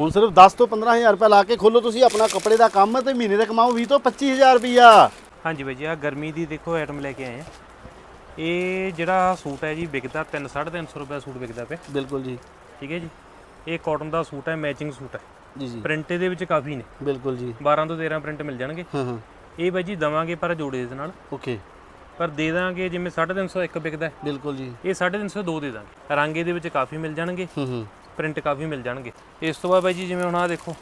ਹੁਣ ਸਿਰਫ 10 ਤੋਂ 15000 ਰੁਪਏ ਲਾ ਕੇ ਖੋਲੋ ਤੁਸੀਂ ਆਪਣਾ ਕੱਪੜੇ ਦਾ ਕੰਮ ਤੇ ਮਹੀਨੇ ਦਾ ਕਮਾਓ 20 ਤੋਂ 25000 ਰੁਪਿਆ ਹਾਂਜੀ ਬਾਈ ਜੀ ਆ ਗਰਮੀ ਦੀ ਦੇਖੋ ਆਈਟਮ ਲੈ ਕੇ ਆਏ ਆ। ਇਹ ਜਿਹੜਾ ਸੂਟ ਹੈ ਜੀ ਵਿਕਦਾ 3 350 ਰੁਪਏ ਸੂਟ ਵਿਕਦਾ ਪਿਆ। ਬਿਲਕੁਲ ਜੀ। ਠੀਕ ਹੈ ਜੀ? ਇਹ ਕਾਟਨ ਦਾ ਸੂਟ ਹੈ ਮੈਚਿੰਗ ਸੂਟ ਹੈ। ਜੀ ਜੀ। ਪ੍ਰਿੰਟ ਇਹਦੇ ਵਿੱਚ ਕਾਫੀ ਨੇ। ਬਿਲਕੁਲ ਜੀ। 12 ਤੋਂ 13 ਪ੍ਰਿੰਟ ਮਿਲ ਜਾਣਗੇ। ਹਾਂ ਹਾਂ। ਇਹ ਬਾਈ ਜੀ ਦਵਾਂਗੇ ਪਰ ਜੋੜੇ ਦੇ ਨਾਲ। ਓਕੇ। ਪਰ ਦੇ ਦਾਂਗੇ ਜਿਵੇਂ 350 ਇੱਕ ਵਿਕਦਾ ਬਿਲਕੁਲ ਜੀ। ਇਹ 350 ਦੋ ਦੇ ਦਾਂਗੇ। ਰੰਗ ਇਹਦੇ ਵਿੱਚ ਕਾਫੀ ਮਿਲ ਜਾਣਗੇ। ਹੂੰ ਹੂੰ। ਪ੍ਰਿੰਟ ਕਾਫੀ ਮਿਲ ਜਾਣਗੇ। ਇਸ ਤੋਂ ਬਾਅਦ ਬਾਈ ਜੀ ਜਿਵੇਂ ਹੁਣ ਆ ਦੇਖੋ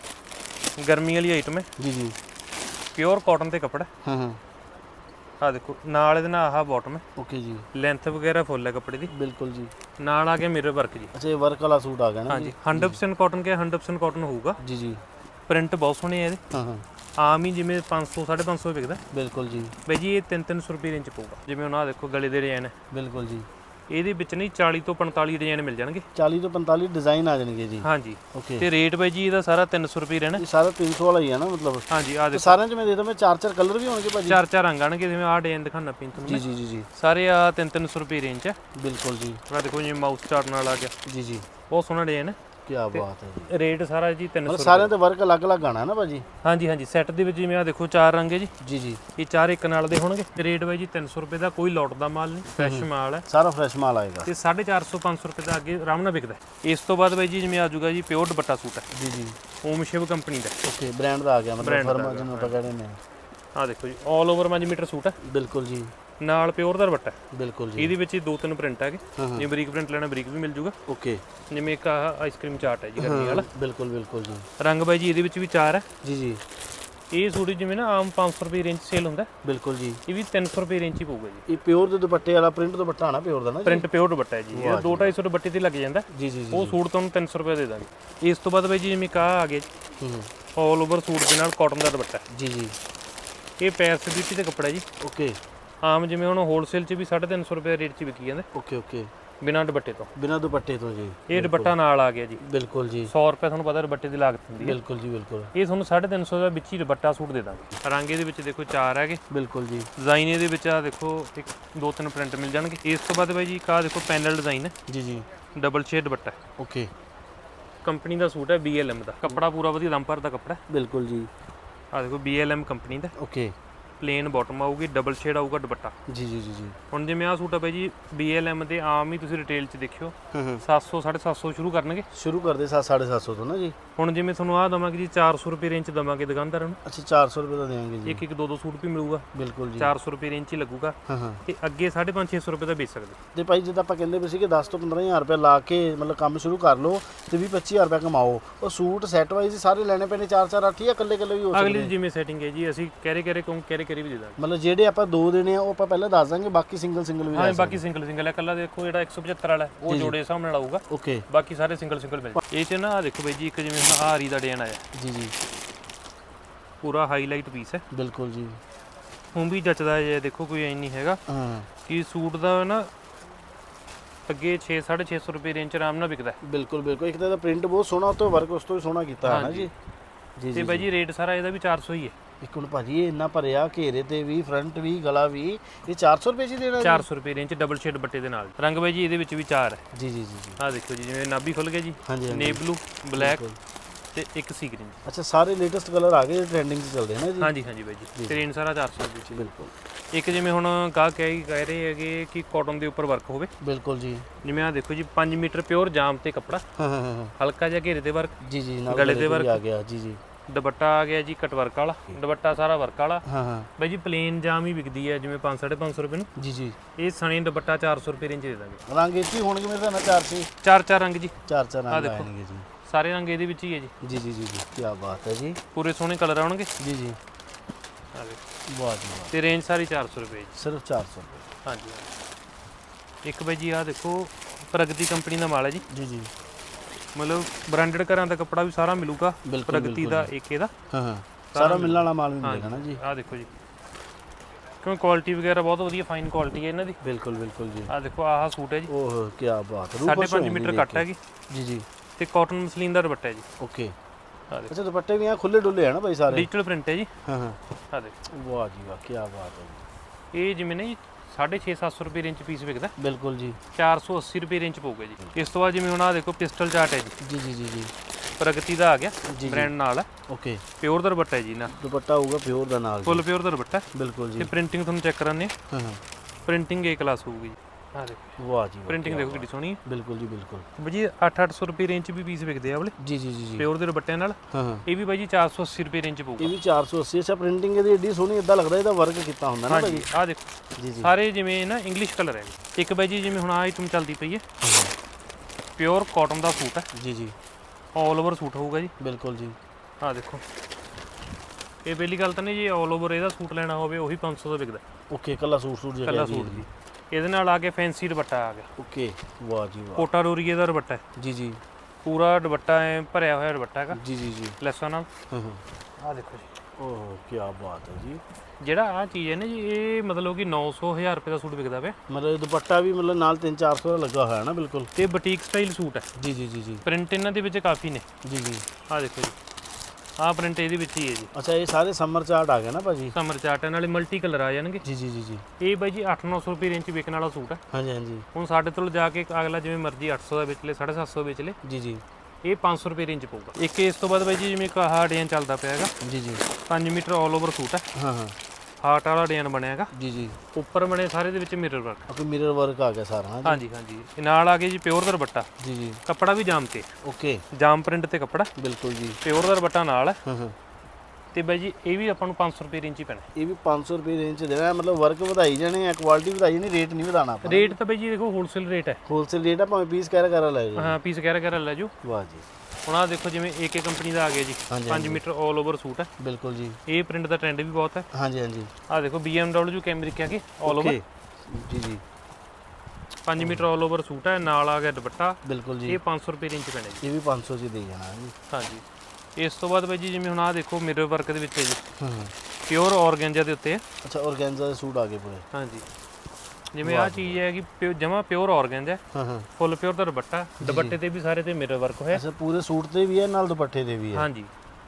ਗਰਮੀ ਵਾਲੀ ਆਈਟਮ ਹੈ। ਜੀ ਜੀ। ਪਿਓਰ ਕਾਟਨ ਤੇ ਕੱਪੜਾ ਹਾਂ। ਹਾਂ ਆ ਦੇਖੋ ਨਾਲ ਇਹਦੇ ਨਾਲ ਆਹ ਬਾਟਮ ਹੈ। ਓਕੇ ਜੀ। ਲੈਂਥ ਵਗੈਰਾ ਫੁੱਲ ਹੈ ਕੱਪੜੇ ਦੀ। ਬਿਲਕੁਲ ਜੀ। ਨਾਲ ਆ ਗਿਆ ਮਿਰਰ ਵਰਕ ਜੀ। ਅੱਛਾ ਇਹ ਵਰਕ ਵਾਲਾ ਸੂਟ ਆ ਗਿਆ ਨਾ ਹਾਂਜੀ 100% ਕਾਟਨ ਕੇ 100% ਕਾਟਨ ਹੋਊਗਾ। ਜੀ ਜੀ। ਪ੍ਰਿੰਟ ਬਹੁਤ ਸੋਹਣੇ ਆ ਇਹਦੇ। ਹਾਂ ਹਾਂ। ਆਮ ਹੀ ਜਿਵੇਂ 500 550 ਵਿਕਦਾ। ਬਿਲਕੁਲ ਜੀ। ਬਈ ਜੀ ਇਹ 3-300 ਰੁਪਏ ਰੇਂਜ ਪਊਗਾ। ਜਿਵੇਂ ਆ ਦੇਖੋ ਗਲੇ ਦੇ ਡਿਜ਼ਾਈਨ ਹੈ। ਬਿਲਕੁਲ ਜੀ। ਇਹਦੇ ਵਿੱਚ ਨਹੀਂ 40 ਤੋਂ 45 ਡਿਜ਼ਾਈਨ ਮਿਲ ਜਾਣਗੇ। 40 ਤੋਂ 45 ਡਿਜ਼ਾਈਨ ਆ ਜਾਣਗੇ ਜੀ। ਹਾਂਜੀ। ਓਕੇ ਤੇ ਰੇਟ ਬਾਈ ਜੀ ਇਹਦਾ ਸਾਰਾ 300 ਰੁਪਏ ਰਹਿਣਾ। ਇਹ ਸਾਰਾ 300 ਵਾਲਾ ਹੀ ਹੈ ਨਾ ਮਤਲਬ। ਹਾਂਜੀ ਆ ਦੇਖੋ। ਸਾਰਿਆਂ ਚ ਮੈਂ ਦੇ ਦਵਾਂ ਚਾਰ ਚਾਰ ਕਲਰ ਵੀ ਹੋਣਗੇ ਭਾਜੀ। ਚਾਰ ਚਾਰ ਰੰਗ ਆਣਗੇ ਜਿਵੇਂ ਆਹ ਡਿਜ਼ਾਈਨ ਦਿਖਾਣਾ ਜੀ ਤੁਹਾਨੂੰ ਜੀ ਜੀ ਜੀ। ਸਾਰੇ ਆ 3-300 ਰੁਪਏ ਰੇਂਜ ਹੈ ਬਿਲਕੁਲ ਜੀ। ਆ ਦੇਖੋ ਜਿਵੇਂ ਮਾਊਸ ਚਾਰਟ ਨਾਲ ਆ ਗਿਆ। ਜੀ ਜੀ। ਬਹੁਤ ਸੋਹਣਾ ਡਿਜ਼ਾਈਨ ਹੈ ਕੀ ਬਾਤ ਹੈ ਜੀ। ਰੇਟ ਸਾਰਾ ਜੀ 300 ਮਤਲਬ ਸਾਰਿਆਂ ਤੇ ਵਰਕ ਅਲੱਗ-ਅਲੱਗ ਆਣਾ ਨਾ ਭਾਜੀ? ਹਾਂਜੀ ਹਾਂਜੀ ਸੈੱਟ ਦੇ ਵਿੱਚ ਜਿਵੇਂ ਆ ਦੇਖੋ ਚਾਰ ਰੰਗ ਹੈ ਜੀ। ਜੀ ਜੀ। ਇਹ ਚਾਰ ਇੱਕ ਨਾਲ ਦੇ ਹੋਣਗੇ। ਰੇਟ ਬਾਈ ਜੀ 300 ਰੁਪਏ ਦਾ ਕੋਈ ਲੋਟ ਦਾ ਮਾਲ ਨਹੀਂ ਫਰੈਸ਼ ਮਾਲ ਹੈ। ਸਾਰਾ ਫਰੈਸ਼ ਮਾਲ ਆਏਗਾ। ਤੇ 450 500 ਰੁਪਏ ਦਾ ਅੱਗੇ ਆਰਾਮ ਨਾਲ ਵਿਕਦਾ ਹੈ। ਇਸ ਤੋਂ ਬਾਅਦ ਬਾਈ ਜੀ ਜਿਵੇਂ ਆ ਜਾਊਗਾ ਜੀ ਪਿਓਰ ਦੁਪੱਟਾ ਸੂਟ ਹੈ। ਜੀ ਜੀ। ਓਮ ਸ਼ਿਵ ਕੰਪਨੀ ਦਾ ਓਕੇ ਬ੍ਰਾਂਡ ਦਾ ਆ ਗਿਆ ਮਤਲਬ ਫਰਮਾ ਜਿਹਨੂੰ ਆਪਾਂ ਕਹਿੰਦੇ ਨੇ। ਆ ਦੇਖੋ ਜੀ 올 ਓਵਰ 5 ਮੀਟਰ ਸੂਟ ਹੈ। ਬਿਲਕੁਲ ਜੀ। ਨਾਲ ਪਿਓਰ ਦਾ ਦੁਪੱਟਾ। ਬਿਲਕੁਲ ਜੀ। ਇਹਦੇ ਵਿੱਚ ਹੀ ਦੋ ਤਿੰਨ ਪ੍ਰਿੰਟ ਹੈਗੇ। ਜੇ ਬਰੀਕ ਪ੍ਰਿੰਟ ਲੈਣਾ ਬਰੀਕ ਵੀ ਮਿਲ ਜੂਗਾ। ਓਕੇ। ਜਿਵੇਂ ਇੱਕ ਆਈਸਕ੍ਰੀਮ ਚਾਟ ਹੈ ਜੀ ਗਰਮੀ ਵਾਲਾ। ਬਿਲਕੁਲ ਬਿਲਕੁਲ ਜੀ। ਰੰਗ ਬਾਈ ਜੀ ਇਹਦੇ ਵਿੱਚ ਵੀ ਚਾਰ ਹੈ। ਜੀ ਜੀ। ਇਹ ਸੂਟ ਜਿਵੇਂ ਨਾ ਆਮ 500 ਰੁਪਏ ਰੇਂਜ ਸੇਲ ਹੁੰਦਾ ਬਿਲਕੁਲ ਜੀ। ਇਹ ਵੀ 300 ਰੁਪਏ ਰੇਂਜ ਹੀ ਪਊਗਾ ਜੀ। ਇਹ ਪਿਓਰ ਦੇ ਦੁਪੱਟੇ ਵਾਲਾ ਪ੍ਰਿੰਟ ਦੁਪੱਟਾ ਨਾ ਪਿਓਰ ਦਾ ਨਾ? ਪ੍ਰਿੰਟ ਪਿਓਰ ਦੁਪੱਟਾ ਹੈ ਜੀ। ਇਹ 2-250 ਦੁਪੱਟੇ ਤੇ ਲੱਗ ਜਾਂਦਾ। ਜੀ ਜੀ ਉਹ ਸੂਟ ਤੁਹਾਨੂੰ 300 ਰੁਪਏ ਦੇ ਦਾਂਗੇ। ਇਸ ਤੋਂ ਬਾਅਦ ਬਾਈ ਜੀ ਜਿਵੇਂ ਕਾ ਆ ਗਿਆ। ਆਲ ਓਵਰ ਸੂਟ ਦੇ ਨਾਲ ਕਾਟਨ ਦਾ ਦੁਪੱਟਾ। ਜੀ ਜੀ। ਇਹ ਪੈਰਸ ਦਾ ਕੱਪੜਾ ਜੀ। ਓਕੇ। ਆਮ ਜਿਵੇਂ ਹੁਣ ਹੋਲਸੇਲ 'ਚ ਵੀ 350 ਰੁਪਏ ਰੇਟ 'ਚ ਵਿਕੀ ਜਾਂਦਾ। Okay okay. ਬਿਨਾਂ ਦੁਪੱਟੇ ਤੋਂ। ਬਿਨਾ ਦੁਪੱਟੇ ਤੋਂ ਜੀ ਇਹ ਦੁਪੱਟਾ ਨਾਲ ਆ ਗਿਆ ਜੀ। ਬਿਲਕੁਲ ਜੀ। 100 ਰੁਪਏ ਤੁਹਾਨੂੰ ਪਤਾ ਦੁਪੱਟੇ ਦੀ ਲਾਗਤ ਹੁੰਦੀ ਹੈ। ਬਿਲਕੁਲ ਜੀ ਬਿਲਕੁਲ। ਇਹ ਤੁਹਾਨੂੰ 350 ਦਾ ਵਿੱਚ ਹੀ ਦੁਪੱਟਾ ਸੂਟ ਦੇ ਦਾਂਗੇ। ਰੰਗ ਇਹਦੇ ਵਿੱਚ ਦੇਖੋ ਚਾਰ ਹੈਗੇ। ਬਿਲਕੁਲ ਜੀ। ਡਿਜ਼ਾਈਨ ਇਹਦੇ ਵਿੱਚ ਆ ਦੇਖੋ ਇੱਕ ਦੋ ਤਿੰਨ ਪ੍ਰਿੰਟ ਮਿਲ ਜਾਣਗੇ। ਇਸ ਤੋਂ ਬਾਅਦ ਬਾਈ ਜੀ ਕਾ ਦੇਖੋ ਪੈਨਲ ਡਿਜ਼ਾਈਨ ਹੈ। ਜੀ ਜੀ। ਡਬਲ ਸ਼ੇਡ ਦੁਪੱਟਾ ਓਕੇ। ਕੰਪਨੀ ਦਾ ਸੂਟ ਹੈ BLM ਦਾ। ਕੱਪੜਾ ਪੂਰਾ ਵਧੀਆ ਲੰਪਰ ਦਾ ਕੱਪੜਾ ਬਿਲਕੁਲ ਜੀ। ਆ ਦੇਖੋ BLM ਕੰਪਨੀ ਦਾ। ਓਕੇ। ਪਲੇਨ ਬਾਟਮ ਆਊਗੀ ਡਬਲ ਸ਼ੇਡ ਆਊਗਾ ਦੁਪੱਟਾ। ਜੀ ਜੀ ਜੀ ਜੀ। ਹੁਣ ਜਿਵੇਂ ਆ ਸੂਟ ਆ ਬਾਈ ਜੀ BLM ਦੇ ਆਮ ਹੀ ਤੁਸੀਂ ਰਿਟੇਲ 'ਚ ਦੇਖਿਓ ਹਾਂ ਹਾਂ। 700 750 ਸ਼ੁਰੂ ਕਰਨਗੇ। ਸ਼ੁਰੂ ਕਰਦੇ 750 ਤੋਂ ਨਾ ਜੀ। ਹੁਣ ਜਿਵੇਂ ਤੁਹਾਨੂੰ ਆ ਦਵਾਂਗੇ ਜੀ 400 ਰੁਪਏ ਰੇਂਜ 'ਚ ਦਵਾਂਗੇ ਦੁਕਾਨਦਾਰਾਂ ਨੂੰ। ਅੱਛਾ 400 ਰੁਪਏ ਦਾ ਦੇਵਾਂਗੇ ਜੀ। ਇੱਕ ਇੱਕ ਦੋ ਦੋ ਸੂਟ ਵੀ ਮਿਲੂਗਾ। ਬਿਲਕੁਲ ਜੀ। 400 ਰੁਪਏ ਰੇਂਜ 'ਚ ਹੀ ਲੱਗੂਗਾ ਤੇ ਅੱਗੇ 550 600 ਰੁਪਏ ਦਾ ਵੇਚ ਸਕਦੇ। ਤੇ ਭਾਈ ਜਿੱਦਾਂ ਆਪਾਂ ਕਹਿੰਦੇ ਵੀ ਸੀ ਕਿ 10 ਤੋਂ 15000 ਰੁਪਏ ਲਾ ਕੇ ਮਤਲਬ ਕੰਮ ਸ਼ੁਰੂ ਕਰ ਲਓ ਤੇ 20 25000 ਰੁਪਏ ਕਮਾਓ। ਉਹ ਸੂਟ ਸੈੱਟ ਵਾਈਜ਼ ਸਾਰੇ ਲੈਣੇ ਪੈਣੇ 4 4 8 ਜਾਂ ਇਕੱਲੇ ਇਕੱਲੇ ਵੀ ਹੋ ਅਗਲੀ ਸਕਦੇ ਦੀ ਜਿਵੇਂ ਸੈਟਿੰਗ ਹੈ ਜੀ ਅਸੀਂ ਕਹਿਰੇ ਕਹਿਰੇ ਕਹੂੰ ਕਹਿਰੇ ਕਹਿਰੇ ਵੀ ਦੇ ਦਾਂਗੇ। ਮਤਲਬ ਜਿਹੜੇ ਆਪਾਂ ਦੋ ਦੇਣੇ ਆ ਉਹ ਆਪਾਂ ਪਹਿਲਾਂ ਦੱਸ ਦਾਂਗੇ ਬਾਕੀ ਸਿੰਗਲ ਸਿੰਗਲ ਵੀ ਹਾਂ ਬਾਕੀ ਸਿੰਗਲ ਸਿੰਗਲ ਹੈ ਕੱਲਾ ਦੇਖੋ ਜਿਹੜਾ 175 ਵਾਲਾ ਉਹ ਜੋੜੇ ਨਾਲ ਆਊਗਾ। ਓਕੇ ਬਾਕੀ ਸਾਰੇ ਸਿੰਗਲ ਸਿੰਗਲ ਮਿਲ। ਇਹ ਚ ਨਾ ਦੇਖੋ ਬਾਈ ਜੀ ਇੱਕ ਜਿਵੇਂ ਹੁਣ ਆਹ ਆਰੀ ਦਾ ਡਿਜ਼ਾਈਨ ਆਇਆ। ਜੀ ਜੀ। ਪੂਰਾ ਹਾਈਲਾਈਟ ਪੀਸ ਹੈ। ਬਿਲਕੁਲ ਜੀ। ਹੁਣ ਵੀ ਜੱਚਦਾ ਜੇ ਦੇਖੋ ਕੋਈ ਐ ਨਹੀਂ ਹੈਗਾ। ਹਾਂ। ਕਿ ਸੂਟ ਦਾ ਨਾ ਅੱਗੇ 6 650 ਰੁਪਏ ਰੇਂਜ ਚ ਆਰਾਮ ਨਾਲ ਵਿਕਦਾ। ਬਿਲਕੁਲ ਬਿਲਕੁਲ। ਇੱਕ ਤਾਂ ਪ੍ਰਿੰਟ ਬਹੁਤ ਸੋਹਣਾ ਉੱਤੇ ਵਰਕ ਉਸ ਤੋਂ ਵੀ ਸੋਹਣਾ ਕੀਤਾ ਹੈ ਨਾ ਜੀ। ਜੀ ਤੇ ਬਾਈ ਜੀ। ਰੇਟ ਸਾਰਾ ਇਹਦਾ ਵੀ 400 ਹੀ ਹੈ। ਇੱਕ ਹੁਣ ਭਾਜੀ ਇਹ ਇੰਨਾ ਭਰਿਆ ਘੇਰੇ ਤੇ ਵੀ ਫਰੰਟ ਵੀ ਗਲਾ ਵੀ ਇਹ 400 ਰੁਪਏ ਚ ਹੀ ਦੇਣਾ ਜੀ? 400 ਰੁਪਏ ਰੇਂਜ ਡਬਲ ਸ਼ੇਡ ਬੱਟੇ ਦੇ ਨਾਲ। ਰੰਗ ਬਾਈ ਜੀ ਇਹਦੇ ਵਿੱਚ ਵੀ ਚਾਰ ਹੈ। ਜੀ ਜੀ ਜੀ ਜੀ। ਆਹ ਦੇਖੋ ਜੀ ਜਿਵੇਂ ਨਾਭੀ ਖੁੱਲ ਗਿਆ ਜੀ। ਹਾਂਜੀ ਬਲੂ ਬਲੈਕ। ਤੇ ਇੱਕ ਸੀ ਗ੍ਰੀਨ ਅੱਛਾ ਸਾਰੇ ਲੇਟੈਸਟ ਕਲਰ ਆ ਗਏ ਟ੍ਰੈਂਡਿੰਗ 'ਚ ਚੱਲਦੇ ਨੇ ਜੀ? ਹਾਂਜੀ ਹਾਂਜੀ ਬਾਈ ਜੀ। ਤੇ ਰੇਂਜ ਸਾਰਾ 400 ਰੁਪਏ ਚ ਬਿਲਕੁਲ। ਇੱਕ ਜਿਵੇਂ ਹੁਣ ਗਾਹ ਕਹਿ ਕਹਿ ਰਹੇ ਹੈਗੇ ਕਿ ਕਾਟਨ ਦੇ ਉੱਪਰ ਵਰਕ ਹੋਵੇ। ਬਿਲਕੁਲ ਜੀ। ਜਿਵੇਂ ਆ ਦੇਖੋ ਜੀ 5 ਮੀਟਰ ਪਿਓਰ ਜਾਮ ਤੇ ਕੱਪੜਾ। ਹਾਂ ਹਾਂ ਹਾਂ ਹਲਕਾ ਜਿਹਾ ਘੇਰੇ ਤੇ ਵਰਕ ਜੀ ਜੀ ਨਾਲ ਗਲੇ ਤੇ ਵੀ। ਆ ਗਿਆ। ਜੀ ਜੀ। ਦੁਪੱਟਾ ਆ ਗਿਆ ਜੀ ਕਟ ਵਰਕ ਵਾਲਾ ਦੁਪੱਟਾ ਸਾਰਾ ਵਰਕ ਵਾਲਾ। ਹਾਂ ਹਾਂ। ਬਾਈ ਜੀ ਪਲੇਨ ਜਾਮ ਹੀ ਵਿਕਦੀ ਹੈ ਜਿਵੇਂ 5 550 ਰੁਪਏ ਨੂੰ। ਜੀ ਜੀ। ਇਹ ਸਣੇ ਦੁਪੱਟਾ 400 ਰੁਪਏ ਰੇਂਜ ਦੇ ਦਾਂਗੇ। ਰੰਗ 'ਚ ਹੀ ਹੋਣਗੇ ਮੇਰੇ ਨਾਲ ਚਾਰ ਸੀ ਚਾਰ ਚਾਰ ਰੰਗ ਜੀ। ਚਾਰ ਚਾਰ ਰੰਗ। ਆਣਗੇ ਜੀ। ਸਾਰੇ ਰੰਗ ਇਹਦੇ ਵਿੱਚ ਹੀ ਹੈ ਜੀ। ਜੀ ਜੀ ਜੀ ਜੀ। ਕੀ ਬਾਤ ਹੈ ਜੀ। ਪੂਰੇ ਸੋਹਣੇ ਕਲਰ ਆਉਣਗੇ। ਜੀ ਜੀ। ਆ ਦੇਖੋ। ਵਾਹ ਜੀ ਤੇ ਰੇਂਜ ਸਾਰੀ 400 ਰੁਪਏ ਜੀ। ਸਿਰਫ 400 ਰੁਪਏ। ਹਾਂਜੀ। ਇੱਕ ਬਾਈ ਜੀ ਆ ਦੇਖੋ ਪ੍ਰਗਤੀ ਕੰਪਨੀ ਦਾ ਮਾਲ ਹੈ ਜੀ। ਜੀ ਜੀ। ਮਤਲਬ ਬ੍ਰਾਂਡਡ ਘਰਾਂ ਦਾ ਕੱਪੜਾ ਵੀ ਸਾਰਾ ਮਿਲੂਗਾ ਬਿਲਕੁਲ ਪ੍ਰਗਤੀ ਦਾ ਏਕੇ ਦਾ। ਹਾਂ ਹਾਂ। ਸਾਰਾ ਮਿਲਣ ਵਾਲਾ ਮਾਲ ਮਿਲੇਗਾ ਨਾ ਜੀ। ਆ ਦੇਖੋ ਜੀ। ਕਿਉਂ ਕੁਆਲਿਟੀ ਵਗੈਰਾ ਬਹੁਤ ਵਧੀਆ ਫਾਈਨ ਕੁਆਲਿਟੀ ਹੈ ਇਹਨਾਂ ਦੀ। ਬਿਲਕੁਲ ਬਿਲਕੁਲ ਜੀ। ਆ ਦੇਖੋ ਆਹ ਸੂਟ ਹੈ ਜੀ। ਓਹ ਕੀ ਬਾਤ। ਰੂਪ 5.5 ਮੀਟਰ ਕੱਟ ਹੈਗੀ ਜੀ। ਜੀ ਤੇ ਕਾਟਨ ਮਸਲੀਨ ਦਾ ਦੁਪੱਟਾ ਹੈ ਜੀ। ਓਕੇ। ਦੇਖੋ। ਅੱਛਾ ਦੁਪੱਟੇ ਵੀ ਆ ਖੁੱਲੇ ਡੁੱਲੇ ਆ ਨਾ ਭਾਈ ਸਾਰੇ? ਡਿਜੀਟਲ ਪ੍ਰਿੰਟ ਹੈ ਜੀ। ਹਾਂ ਹਾਂ। ਆ ਦੇਖੋ। ਵਾਹ ਜੀ ਵਾਹ ਕੀ ਬਾਤ ਹੈ ਜੀ। ਇਹ ਜਿਵੇਂ ਨਹੀਂ 6.5 700 ਰੁਪਏ ਰੇਂਜ ਪੀਸ ਵਿਕਦਾ। ਬਿਲਕੁਲ ਜੀ। 480 ਰੁਪਏ ਰੇਂਜ ਪਊਗਾ ਜੀ। ਇਸ ਤੋਂ ਬਾਅਦ ਜਿਵੇਂ ਹੁਣ ਆ ਦੇਖੋ ਪਿਸਟਲ ਚਾਰਟ ਹੈ ਜੀ। ਜੀ ਜੀ ਜੀ ਜੀ। ਪ੍ਰਗਤੀ ਦਾ ਆ ਗਿਆ। ਬ੍ਰਾਂਡ ਨਾਲ। ਓਕੇ। ਪਿਓਰ ਦਾ ਦੁਪੱਟਾ ਹੈ ਜੀ ਨਾ ਦੁਪੱਟਾ ਹੋਊਗਾ ਪਿਓਰ ਦਾ ਨਾਲ। ਫੁੱਲ ਪਿਓਰ ਦਾ ਦੁਪੱਟਾ। ਬਿਲਕੁਲ ਤੇ ਜੀ ਪ੍ਰਿੰਟਿੰਗ ਤੁਹਾਨੂੰ ਚੈੱਕ ਕਰਾਂਗੇ। ਹਾਂ ਹਾਂ। ਪ੍ਰਿੰਟਿੰਗ ਏ ਕਲਾਸ ਹੋਊਗੀ ਜੀ। ਆ ਦੇਖੋ। ਵਾਹ ਜੀ ਵਾਹ, ਪ੍ਰਿੰਟਿੰਗ ਕਿਆ ਦੇਖੋ ਕਿੰਨੀ ਸੋਹਣੀ। ਹੈ ਬਿਲਕੁਲ ਜੀ ਬਿਲਕੁਲ। ਬਾਈ ਜੀ 8-800 ਰੁਪਏ ਰੇਂਜ 'ਚ ਵੀ ਪੀਸ ਵਿਕਦੇ ਆ ਵਾਲੇ ਜੀ ਜੀ ਜੀ ਜੀ। ਪਿਓਰ ਦੇ ਦੁਪੱਟਿਆਂ ਨਾਲ। ਹਾਂ ਹਾਂ। ਇਹ ਵੀ ਬਾਈ ਜੀ 480 ਰੁਪਏ ਰੇਂਜ 'ਚ ਪਊਗਾ। ਇਹ ਵੀ 480 ਅੱਛਾ ਪ੍ਰਿੰਟਿੰਗ ਇਹਦੀ ਏਡੀ ਸੋਹਣੀ ਇਦਾਂ ਲੱਗਦਾ ਇਹਦਾ ਵਰਕ ਕੀਤਾ ਹੁੰਦਾ ਨਾ ਹਾਂਜੀ ਭਾਜੀ ਆ ਦੇਖੋ। ਜੀ ਜੀ। ਸਾਰੇ ਜਿਵੇਂ ਨਾ ਇੰਗਲਿਸ਼ ਕਲਰ ਹੈ। ਜੀ। ਇੱਕ ਬਾਈ ਜੀ ਜਿਵੇਂ ਹੁਣ ਆ ਆਈਟਮ ਚੱਲਦੀ ਪਈ ਹੈ। ਪਿਓਰ ਕਾਟਨ ਦਾ ਸੂਟ ਹੈ। ਜੀ ਜੀ। ਆਲ ਓਵਰ ਸੂਟ ਹੋਊਗਾ ਜੀ। ਬਿਲਕੁਲ ਜੀ। ਆ ਦੇਖੋ। ਇਹ ਪਹਿਲੀ ਗੱਲ ਤਾਂ ਨਹੀਂ ਜੀ ਆਲ ਓਵਰ ਇਹਦਾ ਸੂਟ ਲੈਣਾ ਹੋਵੇ ਉਹੀ 500 ਦਾ ਵਿਕਦਾ। ਓਕੇ ਕੱਲਾ ਸੂਟ ਸੂਟ ਕੱਲਾ ਜਿਹਾ ਸੂਟ ਜੀ। ਇਹਦੇ ਨਾਲ ਆ ਕੇ ਫੈਂਸੀ ਦੁਪੱਟਾ ਆ ਗਿਆ। ਓਕੇ ਵਾਹ ਜੀ ਵਾਹ। ਕੋਟਾ ਰੋਰੀਏ ਦਾ ਦੁਪੱਟਾ ਹੈ। ਜੀ ਜੀ। ਪੂਰਾ ਦੁਪੱਟਾ ਐ ਭਰਿਆ ਹੋਇਆ ਦੁਪੱਟਾ ਹੈਗਾ। ਜੀ ਜੀ ਜੀ। ਹਾਂ ਲੈਸਾਂ ਨਾਲ। ਹਾਂ ਆ ਦੇਖੋ ਜੀ। ਓਹ ਕੀ ਬਾਤ ਹੈ ਜੀ। ਜਿਹੜਾ ਆ ਚੀਜ਼ ਹੈ ਨਾ ਜੀ ਇਹ ਮਤਲਬ ਕਿ 900 1000 ਰੁਪਏ ਦਾ ਸੂਟ ਵਿਕਦਾ ਪਿਆ। ਮਤਲਬ ਦੁਪੱਟਾ ਵੀ ਮਤਲਬ ਨਾਲ 3-400 ਦਾ ਲੱਗਾ ਹੋਇਆ ਹੈ ਨਾ ਬਿਲਕੁਲ। ਤੇ ਬੁਟੀਕ ਸਟਾਈਲ ਸੂਟ ਹੈ। ਜੀ ਜੀ ਜੀ ਜੀ। ਪ੍ਰਿੰਟ ਇਹਨਾਂ ਦੇ ਵਿੱਚ ਕਾਫੀ ਨੇ। ਜੀ ਜੀ। ਆ ਦੇਖੋ ਜੀ। ਆ ਪ੍ਰਿੰਟ ਇਹਦੇ ਵਿੱਚ ਹੀ ਹੈ ਜੀ। ਅੱਛਾ ਇਹ ਸਾਰੇ ਸਮਰ ਚਾਰਟ ਆ ਗਏ ਨਾ ਭਾਜੀ? ਸਮਰ ਚਾਰਟ ਨਾਲੇ ਮਲਟੀ ਕਲਰ ਆ ਜਾਣਗੇ। ਜੀ ਜੀ ਜੀ ਜੀ। ਇਹ ਬਾਈ ਜੀ 8-900 ਰੁਪਏ ਰੇਂਜ ਵਿਕਣ ਵਾਲਾ ਸੂਟ ਹੈ। ਹਾਂਜੀ ਹਾਂਜੀ। ਹੁਣ ਸਾਡੇ ਤੋਂ ਜਾ ਕੇ ਅਗਲਾ ਜਿਵੇਂ ਮਰਜ਼ੀ 800 ਦਾ ਵੇਚ ਲੇ 750 ਵੇਚ ਲੇ। ਜੀ ਜੀ। ਇਹ 500 ਰੁਪਏ ਰੇਂਜ ਪਊਗਾ। ਇੱਕ ਇਸ ਤੋਂ ਬਾਅਦ ਬਾਈ ਜੀ ਜਿਵੇਂ ਇੱਕ ਆਹ ਡਿਜ਼ਾਈਨ ਚੱਲਦਾ ਪਿਆ ਹੈਗਾ। ਜੀ ਜੀ। 5 ਮੀਟਰ ਆਲ ਓਵਰ ਸੂਟ ਹੈ। ਹਾਂ ਹਾਂ। ਹਾਰਟ ਵਾਲਾ ਡਿਜ਼ਾਈਨ ਬਣਿਆ ਹੈਗਾ। ਜੀ ਜੀ। ਉੱਪਰ ਬਣੇ ਸਾਰੇ ਦੇ ਵਿੱਚ ਮਿਰਰ ਵਰਕ ਆਪੇ ਮਿਰਰ ਵਰਕ ਆ ਗਿਆ ਸਾਰਾ ਹਾਂਜੀ। ਹਾਂਜੀ ਇਹ ਨਾਲ ਆ ਗਿਆ ਜੀ ਪਿਓਰ ਦੁਪੱਟਾ। ਜੀ ਜੀ। ਕੱਪੜਾ ਵੀ ਜਾਮ ਤੇ। ਓਕੇ ਜਾਮ ਪ੍ਰਿੰਟ ਤੇ ਕੱਪੜਾ। ਬਿਲਕੁਲ ਜੀ। ਪਿਓਰ ਦੁਪੱਟਾ ਨਾਲ। ਹੈ ਹਾਂ। ਤੇ ਬਾਈ ਜੀ ਇਹ ਵੀ ਆਪਾਂ ਨੂੰ 500 ਰੁਪਏ ਰੇਂਜ ਹੀ ਪੈਣਾ। ਇਹ ਵੀ 500 ਰੁਪਏ ਰੇਂਜ ਚ ਦੇਣਾ ਮਤਲਬ ਵਰਕ ਵਧਾਈ ਜਾਣੇ ਆ ਕੁਆਲਿਟੀ ਵਧਾਈ ਜਾਣੀ ਰੇਟ ਨਹੀਂ ਵਧਾਣਾ ਆਪਾਂ। ਰੇਟ ਤਾਂ ਬਾਈ ਜੀ ਦੇਖੋ ਹੋਲਸੇਲ ਰੇਟ ਹੈ। ਹੋਲਸੇਲ ਰੇਟ ਆ ਭਾਵੇਂ ਪੀਸ ਕਹਿ ਕਰਾ ਲੈ ਜਾਓ। ਹਾਂ ਪੀਸ ਕਹਿ ਕਹਿ ਲੈ ਜਾਓ। ਵਾਹ ਜੀ। ਹੁਣ ਆ ਦੇਖੋ ਜਿਵੇਂ AK ਕੰਪਨੀ ਦਾ ਆ ਗਿਆ ਜੀ ਹਾਂਜੀ, 5 ਮੀਟਰ ਆਲ ਓਵਰ ਸੂਟ ਹੈ। ਬਿਲਕੁਲ ਜੀ। ਇਹ ਪ੍ਰਿੰਟ ਦਾ ਟ੍ਰੈਂਡ ਵੀ ਬਹੁਤ ਹੈ। ਹਾਂਜੀ ਹਾਂਜੀ। ਆ ਦੇਖੋ BMW ਕੈਮਰਿਕ ਹੈਗੇ ਆਲ ਓਵਰ ਓਕੇ ਜੀ ਜੀ। 5 ਮੀਟਰ ਆਲ ਓਵਰ ਸੂਟ ਹੈ ਨਾਲ ਆ ਗਿਆ ਦੁਪੱਟਾ। ਬਿਲਕੁਲ ਜੀ। ਇਹ 500 ਰੁਪਏ ਰੇਂਜ 'ਚ ਪੈਣਾ ਜੀ। ਇਹ ਵੀ 500 ਚ ਦੇ ਜਾਣਾ ਹੈ ਜੀ। ਹਾਂਜੀ। ਇਸ ਤੋਂ ਬਾਅਦ ਬਾਈ ਜੀ ਜਿਵੇਂ ਹੁਣ ਆ ਦੇਖੋ ਮਿਰਰ ਵਰਕ ਦੇ ਵਿੱਚ ਹੈ ਜੀ। ਹਾਂ ਹਾਂ। ਪਿਓਰ ਔਰਗੈਂਜਾ ਦੇ ਉੱਤੇ ਹੈ। ਅੱਛਾ ਔਰਗੈਂਜ਼ਾ ਦੇ ਸੂਟ ਆ ਗਏ ਪੂਰੇ। ਹਾਂਜੀ। ਜਿਵੇਂ ਆ ਚੀਜ਼ ਹੈ ਕਿ ਜਮਾ ਪਿਓਰ ਔਰਗੈਂਜਾ ਹਾਂ ਹਾਂ। ਫੁੱਲ ਪਿਓਰ ਦਾ ਦੁਪੱਟਾ। ਦੁਪੱਟੇ ਤੇ ਵੀ ਸਾਰੇ ਤੇ ਮਿਰਰ ਵਰਕ ਹੋਇਆ। ਅੱਛਾ ਪੂਰੇ ਸੂਟ ਤੇ ਵੀ ਹੈ ਨਾਲ ਦੁਪੱਟੇ ਦੇ ਵੀ ਹੈ? ਹਾਂਜੀ।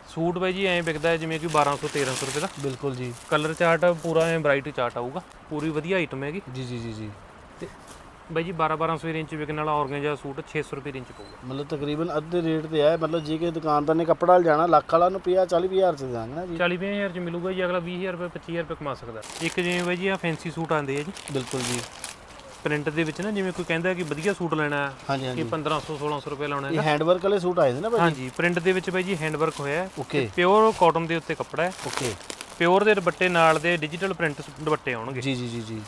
ਸੂਟ ਬਾਈ ਜੀ ਐਂ ਵਿਕਦਾ ਹੈ ਜਿਵੇਂ ਕਿ 1200 1300 ਰੁਪਏ ਦਾ। ਬਿਲਕੁਲ ਜੀ। ਕਲਰ ਚਾਰਟ ਪੂਰਾ ਐਂ ਬ੍ਰਾਈਟ ਚਾਰਟ ਆਊਗਾ। ਪੂਰੀ ਵਧੀਆ ਆਈਟਮ ਹੈਗੀ। ਜੀ ਜੀ ਜੀ ਜੀ। ਤੇ ਬਾਈ ਜੀ 12 1200 ਰੇਂਜ ਚ ਵਿਕਣ ਵਾਲਾ ਔਰਗੈਂਜਾ ਸੂਟ 600 ਰੁਪਏ ਰੇਂਜ ਚ ਪਊਗਾ। ਮਤਲਬ ਤਕਰੀਬਨ ਅੱਧੇ ਰੇਟ ਤੇ ਹੈ ਮਤਲਬ ਜੇ ਕਿ ਦੁਕਾਨਦਾਰ ਨੇ ਕੱਪੜਾ ਲੈਣਾ ਲੱਖ ਵਾਲਾ ਨੂੰ 50 40 ਹਜ਼ਾਰ ਚ ਦੇਵਾਂਗੇ ਨਾ ਜੀ। 40 ਹਜ਼ਾਰ ਚ ਮਿਲੂਗਾ ਜੀ ਅਗਲਾ 20000 ਰੁਪਏ 25000 ਰੁਪਏ ਕਮਾ ਸਕਦਾ। ਇੱਕ ਜਿਵੇਂ ਬਾਈ ਜੀ ਆ ਫੈਂਸੀ ਸੂਟ ਆਉਂਦੇ ਆ ਜੀ। ਬਿਲਕੁਲ ਜੀ। ਪ੍ਰਿੰਟ ਦੇ ਵਿੱਚ ਨਾ ਜਿਵੇਂ ਕੋਈ ਕਹਿੰਦਾ ਕਿ ਵਧੀਆ ਸੂਟ ਲੈਣਾ ਹੈ ਹਾਂਜੀ ਕਿ ਹਾਂਜੀ 1500 1600 ਰੁਪਏ ਲਾਉਣਾ ਇਹ ਹੈ ਹੈਂਡ ਵਰਕ ਵਾਲੇ ਸੂਟ ਆਏ ਨੇ ਨਾ ਭਾਜੀ ਹਾਂਜੀ ਪ੍ਰਿੰਟ ਦੇ ਵਿੱਚ ਬਾਈ ਜੀ ਹੈਂਡ ਵਰਕ ਹੋਇਆ ਹੈ। ਓਕੇ ਪਿਓਰ ਕਾਟਨ ਦੇ ਉੱਤੇ ਕੱਪੜਾ ਹੈ। ਓਕੇ ਪਿਓਰ ਦੇ ਦੁਪੱਟੇ ਨਾਲ ਦੇ ਡਿਜੀਟਲ ਪ੍ਰਿੰਟ ਦੁਪੱਟੇ ਆਉਣਗੇ। ਜੀ ਜੀ ਜੀ ਜੀ।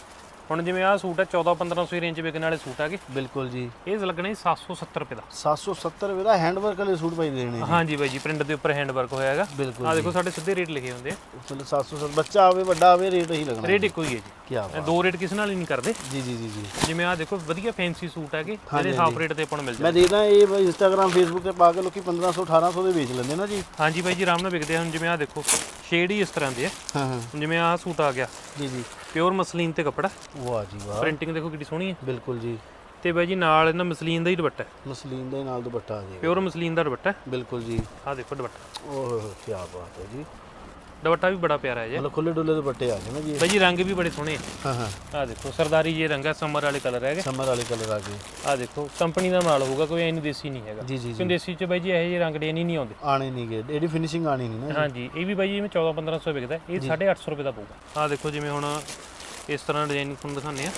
ਹੁਣ ਜਿਵੇਂ ਆਹ ਸੂਟ ਹੈ 14 1500 ਰੇਂਜ ਵਿਕਣ ਵਾਲੇ ਸੂਟ ਹੈਗੇ। ਬਿਲਕੁਲ ਜੀ। ਇਹ ਲੱਗਣਾ ਜੀ 770 ਰੁਪਏ ਦਾ। 770 ਰੁਪਏ ਦਾ ਹੈਂਡ ਵਰਕ ਵਾਲੇ ਸੂਟ ਭਾਈ ਦੇਣੇ ਜੀ ਹਾਂਜੀ ਬਾਈ ਜੀ ਪ੍ਰਿੰਟ ਦੇ ਉੱਪਰ ਹੈਂਡ ਵਰਕ ਹੋਇਆ ਹੈਗਾ। ਬਿਲਕੁਲ ਆ ਦੇਖੋ ਸਾਡੇ ਸਿੱਧੇ ਰੇਟ ਲਿਖੇ ਹੁੰਦੇ ਆ। ਮਤਲਬ 770 ਬੱਚਾ ਆਵੇ ਵੱਡਾ ਆਵੇ ਰੇਟ ਹੀ ਲੱਗਣਾ। ਰੇਟ ਇੱਕੋ ਹੀ ਹੈ ਜੀ। ਕੀ ਬਾਤ। ਦੋ ਰੇਟ ਕਿਸੇ ਨਾਲ ਹੀ ਨਹੀਂ ਕਰਦੇ। ਜੀ ਜੀ ਜੀ ਜੀ। ਜਿਵੇਂ ਆ ਦੇਖੋ ਵਧੀਆ ਫੈਂਸੀ ਸੂਟ ਹੈਗੇ। ਜਿਹੜੇ ਹਾਫ ਰੇਟ ਤੇ ਆਪਾਂ ਨੂੰ ਮਿਲ ਮੈਂ ਜਾਂਦੇ ਦੇਖਦਾ ਇਹ ਇੰਸਟਾਗ੍ਰam ਫੇਸਬੁੱਕ ਤੇ ਪਾ ਕੇ ਲੋਕੀ 1500 1800 ਦੇ ਵੇਚ ਲੈਂਦੇ ਨਾ ਜੀ। ਹਾਂਜੀ ਬਾਈ ਜੀ ਆਰਾਮ ਨਾਲ ਵਿਕਦੇ ਹੁਣ ਜਿਵੇਂ ਆ ਦੇਖੋ ਸ਼ੇਡ ਹੀ ਇਸ ਤਰ੍ਹਾਂ ਦੇ ਆ। ਹਾਂ ਹਾਂ। ਜਿਵੇਂ ਆ ਸੂਟ ਆ ਗਿਆ। ਜੀ ਜੀ। ਪਿਓਰ ਮਸਲੀਨ ਤੇ ਕੱਪੜਾ। ਵਾਹ ਜੀ ਵਾਹ। ਪ੍ਰਿੰਟਿੰਗ ਦੇਖੋ ਕਿੰਨੀ ਸੋਹਣੀ ਹੈ ਬਿਲਕੁਲ ਜੀ। ਤੇ ਬਾਈ ਜੀ ਨਾਲ ਇਹਨਾਂ ਮਸਲੀਨ ਦਾ ਹੀ ਦੁਪੱਟਾ ਹੈ। ਮਸਲੀਨ ਦੇ ਨਾਲ ਦੁਪੱਟਾ ਆ ਜਾਏਗਾ ਪਿਓਰ ਮਸਲੀਨ ਦਾ ਦੁਪੱਟਾ ਹੈ। ਬਿਲਕੁਲ ਜੀ। ਆ ਦੇਖੋ ਦੁਪੱਟਾ। ਓਹ ਕੀ ਬਾਤ ਹੈ ਜੀ। ਦੁਪੱਟਾ ਵੀ ਬੜਾ ਪਿਆਰਾ ਹੈ ਜੀ। ਮਤਲਬ ਖੁੱਲੇ ਡੁੱਲੇ ਦੁਪੱਟੇ ਆ ਗਏ ਨਾ ਜੀ। ਬਾਈ ਜੀ ਰੰਗ ਵੀ ਬੜੇ ਸੋਹਣੇ ਹਾਂ ਹਾਂ। ਆ ਦੇਖੋ ਸਰਦਾਰੀ ਜੇ ਰੰਗ ਹੈ ਸਮਰ ਵਾਲੇ ਕਲਰ ਹੈਗੇ। ਸਮਰ ਵਾਲੇ ਕਲਰ ਆ ਗਏ। ਆ ਦੇਖੋ ਕੰਪਨੀ ਦਾ ਮਾਲ ਹੋਊਗਾ ਕੋਈ ਐਨੀ ਦੇਸੀ ਨਹੀਂ ਹੈਗਾ। ਜੀ ਜੀ ਜੀ। ਕਿਉਂਕਿ ਦੇਸੀ ਚ ਬਾਈ ਜੀ ਇਹੋ ਜਿਹੇ ਰੰਗ ਡੇਨ ਹੀ ਨਹੀਂ ਆਉਂਦੇ। ਆਣੇ ਨਹੀਂ ਗਏ ਇਹਦੀ ਫਿਨਿਸ਼ਿੰਗ ਆਣੀ ਨਹੀਂ ਨਾ ਹਾਂਜੀ ਇਹ ਵੀ ਬਾਈ ਜੀ ਜਿਵੇਂ 14 1500 ਵਿਕਦਾ ਇਹ 850 ਰੁਪਏ ਦਾ ਪਊਗਾ। ਆ ਦੇਖੋ ਜਿਵੇਂ ਹੁਣ ਇਸ ਤਰ੍ਹਾਂ ਡਿਜ਼ਾਈਨ ਤੁਹਾਨੂੰ ਦਿਖਾਉਂਦੇ ਆ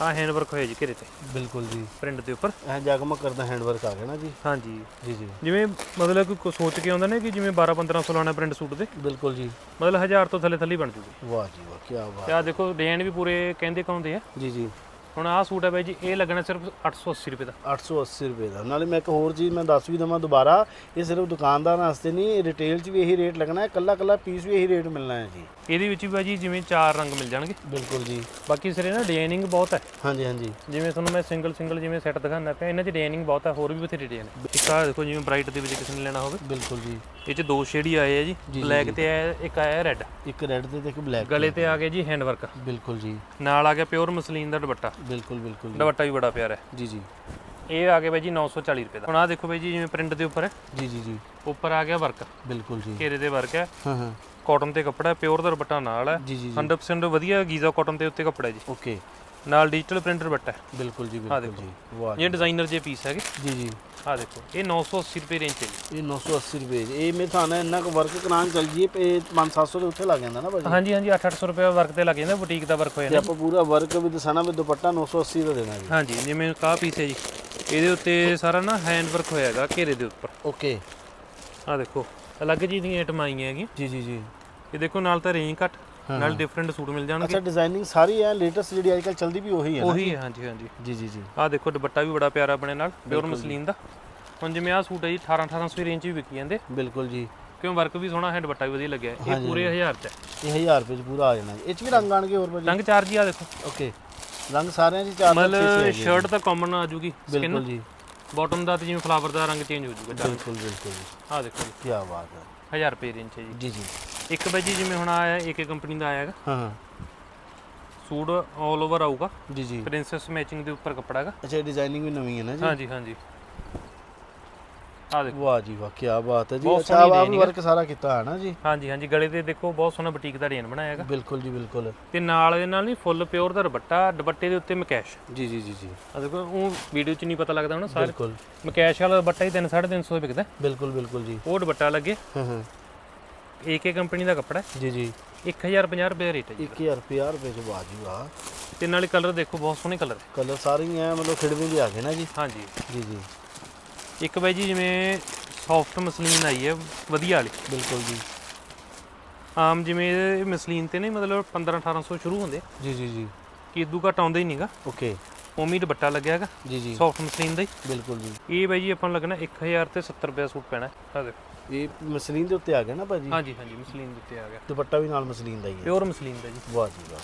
ਆ ਹੈਂਡ ਵਰਕ ਹੋਇਆ ਜੀ ਘੇਰੇ ਤੇ। ਬਿਲਕੁਲ ਜੀ। ਪ੍ਰਿੰਟ ਦੇ ਉੱਪਰ। ਐ ਜਗਮਗ ਕਰਦਾ ਹੈਂਡ ਵਰਕ ਆ ਗਿਆ ਨਾ ਜੀ। ਹਾਂਜੀ। ਜੀ ਜੀ। ਜਿਵੇਂ ਮਤਲਬ ਕਿ ਕੋਈ ਸੋਚ ਕੇ ਆਉਂਦਾ ਨੇ ਕਿ ਜਿਵੇਂ 12 1500 ਲਾਉਣਾ ਪ੍ਰਿੰਟ ਸੂਟ ਦੇ। ਬਿਲਕੁਲ ਜੀ। ਮਤਲਬ 1000 ਤੋਂ ਥੱਲੇ ਥੱਲੇ ਬਣ ਜੂਗੀ। ਵਾਹ ਜੀ ਵਾਹ ਕੀ ਬਾਤ ਤੇ ਆ ਦੇਖੋ ਡਿਜ਼ਾਈਨ ਵੀ ਪੂਰੇ ਕਹਿੰਦੇ ਕਾਉਂਦੇ ਆ? ਜੀ ਜੀ। ਹੁਣ ਆਹ ਸੂਟ ਹੈ ਬਾਈ ਜੀ ਇਹ ਲੱਗਣਾ ਸਿਰਫ 880 ਰੁਪਏ ਦਾ। 880 ਰੁਪਏ ਦਾ। ਨਾਲੇ ਮੈਂ ਇੱਕ ਹੋਰ ਚੀਜ਼ ਮੈਂ ਦੱਸ ਵੀ ਦਵਾਂ ਦੁਬਾਰਾ ਇਹ ਸਿਰਫ ਦੁਕਾਨਦਾਰਾਂ ਵਾਸਤੇ ਨਹੀਂ ਰਿਟੇਲ 'ਚ ਵੀ ਇਹੀ ਰੇਟ ਲੱਗਣਾ ਹੈ ਕੱਲਾ ਕੱਲਾ ਪੀਸ ਵੀ ਇਹੀ ਰੇਟ ਮਿਲਣਾ ਹੈ ਜੀ। ਇਹਦੇ ਵਿੱਚ ਵੀ ਬਾਈ ਜੀ ਜਿਵੇਂ ਚਾਰ ਰੰਗ ਮਿਲ ਜਾਣਗੇ। ਬਿਲਕੁਲ ਜੀ। ਬਾਕੀ ਸਿਰੇ ਨਾ ਡਿਜ਼ਾਈਨਿੰਗ ਬਹੁਤ ਹੈ। ਹਾਂਜੀ ਹਾਂਜੀ। ਜਿਵੇਂ ਤੁਹਾਨੂੰ ਮੈਂ ਸਿੰਗਲ ਸਿੰਗਲ ਜਿਵੇਂ ਸੈੱਟ ਦਿਖਾਉਂਦਾ ਪਿਆ ਇਹਨਾਂ 'ਚ ਡਿਜ਼ਾਈਨਿੰਗ ਬਹੁਤ ਹੈ ਹੋਰ ਵੀ ਬਥੇਰੇ ਡਿਜ਼ਾਈਨ ਹੈ। ਇੱਕ ਆਹ ਦੇਖੋ ਜਿਵੇਂ ਬ੍ਰਾਈਟ ਦੇ ਵਿੱਚ ਕਿਸੇ ਨੇ ਲੈਣਾ ਹੋਵੇ। ਬਿਲਕੁਲ ਜੀ। ਇਹ 'ਚ ਦੋ ਸ਼ੇਡ ਹੀ ਆਏ ਆ ਜੀ। ਜੀ, ਬਲੈਕ ਤੇ ਆਇਆ ਇੱਕ ਆਇਆ ਰੈੱਡ ਇੱਕ ਰੈੱਡ ਤੇ ਤੇ ਇੱਕ ਬਲੈਕ ਗਲੇ ਤੇ ਆ ਗਿਆ ਜੀ ਹੈਂਡ ਵਰਕ ਬਿਲਕੁਲ ਜੀ। ਨਾਲ ਆ ਗਿਆ ਪਿਓਰ ਮਸਲੀਨ ਦਾ ਦੁਪੱਟਾ। ਬਿਲਕੁਲ ਬਿਲਕੁਲ ਜੀ। ਦੁਪੱਟਾ ਵੀ ਬੜਾ ਪਿਆਰਾ ਹੈ। ਜੀ ਜੀ। ਇਹ ਆ ਗਿਆ ਬਾਈ ਜੀ 940 ਰੁਪਏ ਦਾ। ਹੁਣ ਆਹ ਦੇਖੋ ਬਾਈ ਜੀ ਜਿਵੇਂ ਪ੍ਰਿੰਟ ਦੇ ਉੱਪਰ ਹੈ। ਜੀ ਜੀ ਜੀ। ਉੱਪਰ ਆ ਗਿਆ ਵਰਕ ਬਿਲਕੁਲ ਜੀ। ਘੇਰੇ ਦੇ ਵਰਕ ਹੈ। ਹਾਂ ਹਾਂ। ਕਾਟਨ ਤੇ ਕੱਪੜਾ ਪਿਓਰ ਦਾ ਦੁਪੱਟਾ ਨਾਲ ਹੈ। ਜੀ ਜੀ ਜੀ। 100% ਵਧੀਆ ਗੀਜ਼ਾ ਕਾਟਨ ਦੇ ਉੱਤੇ ਕੱਪੜਾ ਹੈ ਜੀ। ਓਕੇ ਨਾਲ ਡਿਜੀਟਲ ਪ੍ਰਿੰਟਰ ਦੁਪੱਟਾ ਹੈ। ਬਿਲਕੁਲ ਜੀ ਆਹ ਬਿਲਕੁਲ ਦੇਖੋ। ਜੀ। ਵਾਹ ਇਹ ਡਿਜ਼ਾਈਨਰ ਜੇ ਪੀਸ ਹੈਗੇ। ਜੀ ਜੀ। ਆ ਦੇਖੋ ਇਹ 980 ਰੁਪਏ ਰੇਂਜ ਹੈ ਜੀ। ਇਹ 980 ਰੁਪਏ ਜੀ। ਇਹ ਮੇਰੇ ਥਾਣਾ ਇੰਨਾ ਕੁ ਵਰਕ ਕਰਾਉਣ ਚੱਲ ਜੀਏ ਇਹ 5-700 ਦੇ ਉੱਥੇ ਲੱਗ ਜਾਂਦਾ ਨਾ ਭਾਜੀ। ਹਾਂਜੀ ਹਾਂਜੀ 8-800 ਰੁਪਏ ਵਰਕ ਤੇ ਲੱਗ ਜਾਂਦਾ ਬੁਟੀਕ ਦਾ ਵਰਕ ਹੋ ਤੇ ਜਾਂਦਾ। ਆਪਾਂ ਪੂਰਾ ਵਰਕ ਵੀ ਦਸਾਣਾ ਵੀ ਦੁਪੱਟਾ 980 ਦਾ ਦੇਣਾ ਜੀ। ਹਾਂਜੀ ਜਿਵੇਂ ਕਾਹ ਪੀਸ ਹੈ ਜੀ। ਇਹਦੇ ਉੱਤੇ ਸਾਰਾ ਨਾ ਹੈਂਡ ਵਰਕ ਹੋਇਆਗਾ ਘੇਰੇ ਦੇ ਉੱਪਰ। ਓਕੇ। ਆ ਦੇਖੋ ਅਲੱਗ ਜੀ ਦੀਆਂ ਆਈਟਮਾਂ ਆਈਆਂ ਹੈਗੀਆਂ। ਜੀ ਜੀ ਜੀ। ਇਹ ਦੇਖੋ ਨਾਲ ਤਾਂ ਰੇਂਜ ਘੱਟ। ਨਾਲ ਡਿਫਰੈਂਟ ਸੂਟ ਮਿਲ ਜਾਣਗੇ। ਅੱਛਾ ਡਿਜ਼ਾਈਨਿੰਗ ਸਾਰੀ ਹੈ ਲੇਟੈਸਟ ਜਿਹੜੀ ਅੱਜਕੱਲ ਚੱਲਦੀ ਵੀ ਉਹੀ ਹੈ ਨਾ? ਉਹੀ ਹੈ ਹਾਂਜੀ ਹਾਂਜੀ। ਜੀ ਜੀ ਜੀ। ਆ ਦੇਖੋ ਦੁਪੱਟਾ ਵੀ ਬੜਾ ਪਿਆਰਾ ਬਣੇ ਨਾਲ ਪਿਓਰ ਮਸਲੀਨ ਦਾ। ਹੁਣ ਜਿਵੇਂ ਆ ਸੂਟ ਹੈ ਜੀ 18 1800 ਰੇਂਜ 'ਚ ਵੀ ਵਿਕੀ ਜਾਂਦੇ। ਬਿਲਕੁਲ ਜੀ। ਕਿਉਂ ਵਰਕ ਵੀ ਸੋਹਣਾ ਹੈ ਦੁਪੱਟਾ ਵੀ ਵਧੀਆ ਲੱਗਿਆ। ਇਹ ਪੂਰੇ 1000 ਚ ਇਹ 1000 ਰੁਪਏ ਚ ਪੂਰਾ ਆ ਜਾਣਾ। ਇਹ ਚ ਵੀ ਰੰਗ ਆਣਗੇ ਹੋਰ ਭਾਜੀ ਰੰਗ ਚਾਰ ਜੀ ਆ ਦੇਖੋ। ਓਕੇ। ਰੰਗ ਸਾਰਿਆਂ ਦੀ ਚਾਰ ਮਤਲਬ ਸ਼ਰਟ ਤਾਂ ਕਾਮਨ ਆ ਜੂਗੀ। ਬਿਲਕੁਲ ਜੀ। ਬਾਟਮ ਦਾ ਤੇ ਜਿਵੇਂ ਫਲਾਵਰ ਦਾ ਰੰਗ ਚੇਂਜ ਹੋ ਜੂਗਾ ਬਿਲਕੁਲ ਬਿਲਕੁਲ ਆ ਦੇਖੋ ਕੀ ਬਾਤ ਹੈ। 1000 ਰੁਪਏ ਰੇਂਜ 'ਚ ਜੀ ਜੀ। ਇੱਕ ਬਾਈ ਜੀ ਜਿਵੇਂ ਹੁਣ ਆਇਆ ਇੱਕ ਕੰਪਨੀ ਦਾ ਆਇਆ ਹੈਗਾ। ਹਾਂ ਹਾਂ। ਸੂਟ ਆਲ ਓਵਰ ਆਊਗਾ। ਜੀ ਜੀ। ਪ੍ਰਿੰਸੈਸ ਮੈਚਿੰਗ ਦੇ ਉੱਪਰ ਕੱਪੜਾ ਹੈਗਾ। ਅੱਛਾ ਡਿਜ਼ਾਈਨਿੰਗ ਵੀ ਨਵੀਂ ਹੈ ਨਾ ਜੀ? ਹਾਂਜੀ ਹਾਂਜੀ। ਆ ਦੇਖੋ। ਵਾਹ ਜੀ ਵਾਹ ਕੀ ਬਾਤ ਹੈ ਜੀ। ਬਹੁਤ ਅੱਛਾ ਸੋਹਣੀ ਆਪ designing ਵਰਕ ਸਾਰਾ ਕੀਤਾ ਹੈ ਨਾ ਜੀ? ਹਾਂਜੀ ਹਾਂਜੀ। ਗਲੇ ਤੇ ਦੇਖੋ ਬਹੁਤ ਸੋਹਣਾ ਬੁਟੀਕ ਦਾ ਡਿਜ਼ਾਈਨ ਬਣਾਇਆ ਹੈਗਾ। ਬਿਲਕੁਲ ਜੀ ਬਿਲਕੁਲ। ਤੇ ਨਾਲ ਦੇ ਨਾਲ ਨਹੀਂ ਫੁੱਲ ਪਿਓਰ ਦਾ ਦੁਪੱਟਾ ਦੁਪੱਟੇ ਦੇ ਉੱਤੇ ਮਕੈਸ਼। ਜੀ ਜੀ ਜੀ ਜੀ। ਆ ਦੇਖੋ ਉਹ ਵੀਡੀਓ 'ਚ ਨਹੀਂ ਪਤਾ ਲੱਗਦਾ ਹੁਣ ਸਾਰੇ। ਬਿਲਕੁਲ। ਮਕੈਸ਼ ਵਾਲਾ ਦੁਪੱਟਾ ਹੀ 3 350 ਦਾ ਵਿਕਦਾ। ਬਿਲਕੁਲ ਬਿਲਕੁਲ ਜੀ। ਉਹ ਦੁਪੱਟਾ ਲੱਗੇ। ਹਾਂ ਹਾਂ। ਏਕੇ ਕੰਪਨੀ ਦਾ ਕੱਪੜਾ ਹੈ? ਜੀ ਜੀ। 1050 ਰੁਪਏ ਦਾ ਰੇਟ ਹੈ ਜੀ। 1000 ਰੁਪਏ ਚ ਵਾਹ ਤੇ ਨਾਲੇ ਕਲਰ ਦੇਖੋ ਬਹੁਤ ਸੋਹਣੇ ਕਲਰ ਹੈ। ਕਲਰ ਸਾਰੇ ਹੀ ਐ ਮਤਲਬ ਖਿੜਵੇਂ ਵੀ ਆ ਗਏ ਨਾ ਜੀ। ਹਾਂਜੀ। ਜੀ ਜੀ। ਇੱਕ ਬਾਈ ਜੀ ਜਿਵੇਂ ਸੌਫਟ ਮਸਲੀਨ ਆਈ ਹੈ ਵਧੀਆ ਵਾਲੀ। ਬਿਲਕੁਲ ਜੀ। ਆਮ ਜਿਵੇਂ ਇਹ ਮਸਲੀਨ ਤੇ ਨਹੀਂ ਮਤਲਬ 15 1800 ਸ਼ੁਰੂ ਹੁੰਦੇ। ਜੀ ਜੀ ਜੀ। ਕਿ ਇਦੂ ਘੱਟ ਆਉਂਦਾ ਹੀ ਨਹੀਂਗਾ ਓਕੇ। ਉਮੀ ਦੁਪੱਟਾ ਲੱਗਿਆ ਹੈਗਾ? ਜੀ ਜੀ। ਸੌਫਟ ਮਸਲੀਨ ਦਾ ਹੀ? ਬਿਲਕੁਲ ਜੀ ਇਹ ਬਾਈ ਜੀ ਆਪਾਂ ਨੂੰ ਲੱਗਣਾ 1000 ਤੇ 70 ਰੁਪਏ ਦਾ ਸੂਟ ਪੈਣਾ। ਆ ਦੇਖੋ। ਇਹ ਮਸਲੀਨ ਦੇ ਉੱਤੇ ਆ ਗਿਆ ਨਾ ਭਾਜੀ? ਹਾਂਜੀ ਹਾਂਜੀ ਮਸਲੀਨ ਦੇ ਉੱਤੇ ਆ ਗਿਆ। ਦੁਪੱਟਾ ਵੀ ਨਾਲ ਮਸਲੀਨ ਦਾ ਹੀ ਹੈ। ਪਿਓਰ ਮਸਲੀਨ ਦਾ ਜੀ। ਵਾਹ ਜੀ ਵਾਹ।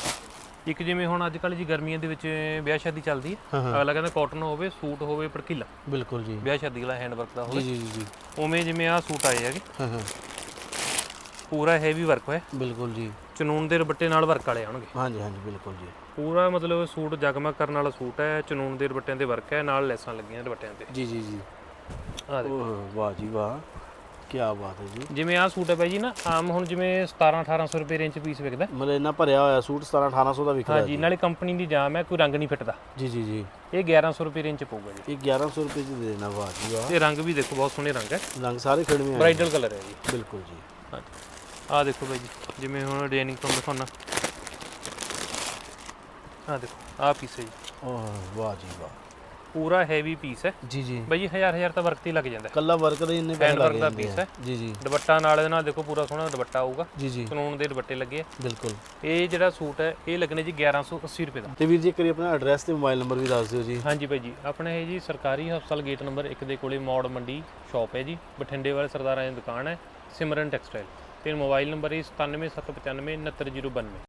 ਇੱਕ ਜਿਵੇਂ ਹੁਣ ਅੱਜ ਕੱਲ੍ਹ ਜੀ ਗਰਮੀਆਂ ਦੇ ਵਿੱਚ ਵਿਆਹ ਸ਼ਾਦੀ ਚੱਲਦੀ ਹੈ। ਹਾਂ ਹਾਂ। ਅਗਲਾ ਕਹਿੰਦਾ ਕਾਟਨ ਹੋਵੇ ਸੂਟ ਹੋਵੇ ਭੜਕੀਲਾ ਬਿਲਕੁਲ ਜੀ। ਵਿਆਹ ਸ਼ਾਦੀ ਵਾਲਾ ਹੈਂਡ ਵਰਕ ਦਾ ਜੀ ਹੋਵੇ। ਜੀ ਜੀ ਜੀ। ਉਵੇਂ ਜਿਵੇਂ ਆਹ ਸੂਟ ਆਏ ਹੈਗੇ। ਹਾਂ ਹਾਂ। ਪੂਰਾ ਹੈਵੀ ਵਰਕ ਹੋਇਆ? ਬਿਲਕੁਲ ਜੀ। ਚਨੂਨ ਦੇ ਦੁਪੱਟੇ ਨਾਲ ਵਰਕ ਵਾਲੇ ਆਉਣਗੇ? ਹਾਂਜੀ ਹਾਂਜੀ ਬਿਲਕੁਲ ਜੀ। ਪੂਰਾ ਮਤਲਬ ਸੂਟ ਜਗਮਗ ਕਰਨ ਵਾਲਾ ਸੂਟ ਹੈ ਚਨੂਨ ਦੇ ਦੁਪੱਟਿਆਂ ਤੇ ਵਰਕ ਹੈ ਨਾਲ ਲੈਸਾਂ ਲੱਗੀਆਂ ਦੁਪੱਟਿਆਂ ਤੇ? ਜੀ ਜੀ ਜੀ। ਆਹ ਦੇਖੋ। ਓਹ ਵਾਹ ਜੀ ਵਾਹ। ਕੀ ਬਾਤ ਹੈ ਜੀ। ਜਿਵੇਂ ਆਹ ਸੂਟ ਹੈ ਬਾਈ ਜੀ ਨਾ ਆਮ ਹੁਣ ਜਿਵੇਂ 17 1800 ਰੁਪਏ ਰੇਂਜ 'ਚ ਪੀਸ ਵਿਕਦਾ। ਮਤਲਬ ਇੰਨਾ ਭਰਿਆ ਹੋਇਆ ਸੂਟ 17 1800 ਦਾ ਵਿਕ ਰਿਹਾ ਹਾਂਜੀ ਨਾਲੇ ਕੰਪਨੀ ਦੀ ਜਾਮ ਹੈ ਕੋਈ ਰੰਗ ਨਹੀਂ ਫਿੱਟਦਾ। ਜੀ ਜੀ ਜੀ। ਇਹ 1100 ਰੁਪਏ ਰੇਂਜ 'ਚ ਪਊਗਾ ਜੀ। ਇਹ 1100 ਰੁਪਏ ਚ ਦੇ ਦੇਣਾ ਵਾਹ ਜੀ ਵਾਹ। ਤੇ ਰੰਗ ਵੀ ਦੇਖੋ ਬਹੁਤ ਸੋਹਣੇ ਰੰਗ ਹੈ। ਰੰਗ ਸਾਰੇ ਖਿੜਵੇਂ ਆ ਬ੍ਰਾਈਡਲ ਕਲਰ ਹੈ ਜੀ। ਬਿਲਕੁਲ ਜੀ। ਆਹ ਦੇਖੋ ਬਾਈ ਜੀ ਜਿਵੇਂ ਹੁਣ ਡਿਜ਼ਾਈਨਿੰਗ ਤੁਹਾਨੂੰ ਦਿਖਾਉਣਾ ਆਹ ਦੇਖੋ ਆਹ ਪੀਸ ਹੈ ਜੀ। ਓਹ ਵਾਹ ਜੀ ਵਾਹ। ਪੂਰਾ ਹੈਵੀ ਪੀਸ ਹੈ। ਜੀ ਜੀ। ਜੀ 1000 1000 ਤਾਂ ਵਰਕ ਤੇ ਹੀ ਲੱਗ ਜਾਂਦਾ। ਹੈ ਕੱਲਾ ਵਰਕ ਦੇ ਇੰਨੇ ਪੈਸੇ ਲੱਗ ਦਾ ਜਾਂਦੇ piece ਆ। ਹੈ। ਜੀ ਜੀ। ਦੁਪੱਟਾ ਨਾਲ ਦੇ ਨਾਲ ਦੇਖੋ ਪੂਰਾ ਸੋਹਣਾ ਦੁਪੱਟਾ ਆਊਗਾ। ਜੀ ਜੀ। ਕਾਨੂੰਨ ਦੇ ਦੁਪੱਟੇ ਲੱਗੇ ਆ। ਬਿਲਕੁਲ। ਇਹ ਜਿਹੜਾ ਸੂਟ ਹੈ ਇਹ ਲੱਗਣੇ ਜੀ 1180 ਰੁਪਏ ਦਾ। ਤੇ ਵੀਰ ਜੀ ਕਰੀ ਆਪਣਾ ਐਡਰੈਸ ਤੇ ਮੋਬਾਈਲ ਨੰਬਰ ਵੀ ਦੱਸ ਦਿਓ ਜੀ। ਹਾਂਜੀ ਭਾਈ ਜੀ ਆਪਣਾ ਇਹ ਜੀ ਸਰਕਾਰੀ ਹਸਪਤਾਲ ਗੇਟ ਨੰਬਰ 1 ਦੇ ਕੋਲੇ ਮੌੜ ਮੰਡੀ ਸ਼ਾਪ ਹੈ ਜੀ। ਬਠਿੰਡੇ ਵਾਲੇ ਸਰਦਾਰਾਂ ਦੀ ਦੁਕਾਨ ਹੈ ਸਿਮਰਨ ਟੈਕਸਟਾਈਲ ਤੇ ਮੋਬਾਈਲ ਨੰਬਰ ਹੈ 97795 69092